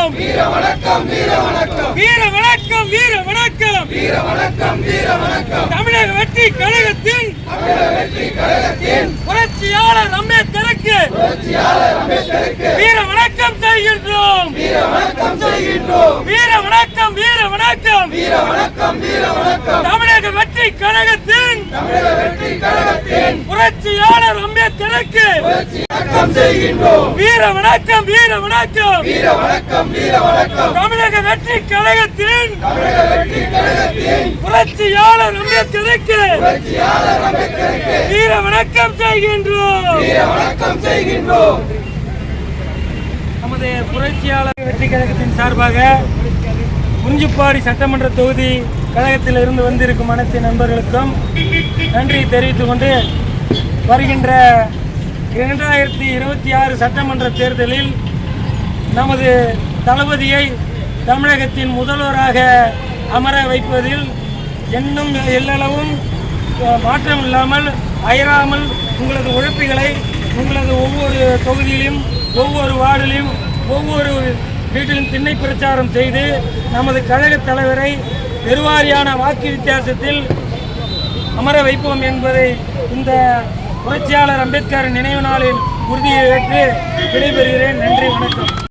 வணக்கம். வீர வணக்கம் வீர வணக்கம். வீர வணக்கம் வீர வணக்கம் வீர வணக்கம் வீர வணக்கம் தமிழக வெற்றி கழகத்தின் தமிழக வெற்றி கழகத்தின் புரட்சியாளர் அம்பேத்கருக்கு புரட்சியாளர் அம்பேத்கருக்கு வீர வணக்கம் செய்கின்றோம். வீர வணக்கம் செய்கின்றோம் வீர வணக்கம் வீர வணக்கம். வீர வணக்கம் வீர வணக்கம். வெற்றி கழகத்தின் புரட்சியாளர் அம்பேத்கருக்கு வீர வணக்கம் வீர வணக்கம். வீர வணக்கம் வீர வணக்கம். தமிழக வெற்றி கழகத்தின் புரட்சியாளர் அம்பேத்கருக்கு வீர வணக்கம் செய்கின்றோம். வீர வணக்கம் செய்கின்றோம். நமது புரட்சியாளர் வெற்றி கழகத்தின் சார்பாக குறிஞ்சிப்பாடி சட்டமன்ற தொகுதி கழகத்தில் இருந்து வந்திருக்கும் அனைத்து நண்பர்களுக்கும் நன்றி தெரிவித்துக் கொண்டு வருகின்ற இரண்டாயிரத்தி இருபத்தி ஆறு சட்டமன்ற தேர்தலில் நமது தளபதியை தமிழகத்தின் முதல்வராக அமர வைப்பதில் இன்னும் எல்லளவும் மாற்றம் இல்லாமல் அயராமல் உங்களது உழைப்புகளை உங்களது ஒவ்வொரு தொகுதியிலும் ஒவ்வொரு வார்டிலும் ஒவ்வொரு வீட்டிலும் திண்ணை பிரச்சாரம் செய்து நமது கழக தலைவரை பெருவாரியான வாக்கு வித்தியாசத்தில் அமர வைப்போம் என்பதை இந்த புரட்சியாளர் அம்பேத்கர் நினைவு நாளில் உறுதியை ஏற்று விடைபெறுகிறேன். நன்றி வணக்கம்.